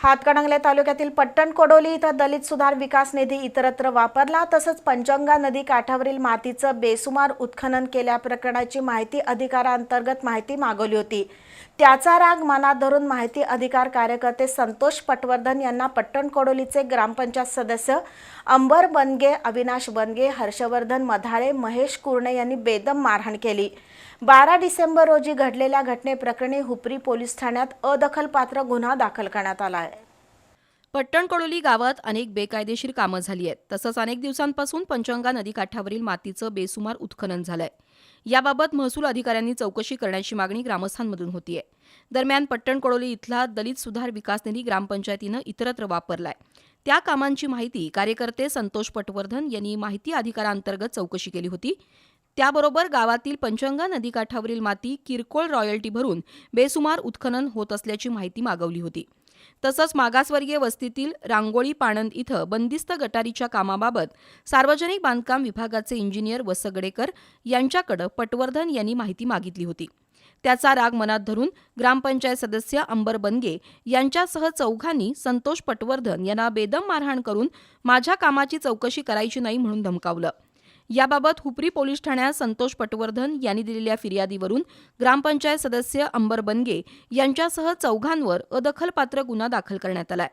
हातकणंगले तालुक्यातील पट्टण कोडोली इथं दलित सुधार विकास निधी इतरत्र वापरला. तसंच पंचगंगा नदी काठावरील मातीचं बेसुमार उत्खनन केल्या प्रकरणाची माहिती अधिकारांतर्गत माहिती मागवली होती. त्याचा राग मनात धरून माहिती अधिकार कार्यकर्ते संतोष पटवर्धन यांना पट्टण कोडोलीचे ग्रामपंचायत सदस्य अंबर बनगे अविनाश बनगे हर्षवर्धन मधाळे महेश कुर्णे यांनी बेदम मारहाण केली. बारा डिसेंबर रोजी घडलेल्या घटनेप्रकरणी हुपरी पोलीस ठाण्यात अदखलपात्र गुन्हा दाखल करण्यात आला आहे. पट्टणकडोली गावात अनेक बेकायदेशीर कामं झाली आहेत. तसंच अनेक दिवसांपासून पंचगंगा नदीकाठावरील मातीचं बेसुमार उत्खनन झालंय. याबाबत महसूल अधिकाऱ्यांनी चौकशी करण्याची मागणी ग्रामस्थांमधून होतीये. दरम्यान पट्टणकडोली इथला दलित सुधार विकास निधी ग्रामपंचायतीनं इतरत्र वापरलाय. त्या कामांची माहिती कार्यकर्ते संतोष पटवर्धन यांनी माहिती अधिकारांतर्गत चौकशी केली होती. त्याबरोबर गावातील पंचगंगा नदीकाठावरील माती किरकोळ रॉयल्टी भरून बेसुमार उत्खनन होत असल्याची माहिती मागवली होती. तसंच मागासवर्गीय वस्तीतील रांगोळी पाणंद इथं बंदिस्त गटारीच्या कामाबाबत सार्वजनिक बांधकाम विभागाचे इंजिनियर वसगडेकर यांच्याकडे पटवर्धन यांनी माहिती मागितली होती. त्याचा राग मनात धरून ग्रामपंचायत सदस्य अंबर बनगे यांच्यासह चौघांनी संतोष पटवर्धन यांना बेदम मारहाण करून माझ्या कामाची चौकशी करायची नाही म्हणून धमकावलं. याबाबत हुपरी पोलीस ठाण्यात संतोष पटवर्धन यांनी दिलेल्या फिर्यादीवरून ग्रामपंचायत सदस्य अंबर बनगे यांच्यासह चौघांवर अदखलपात्र गुन्हा दाखल करण्यात आलाय.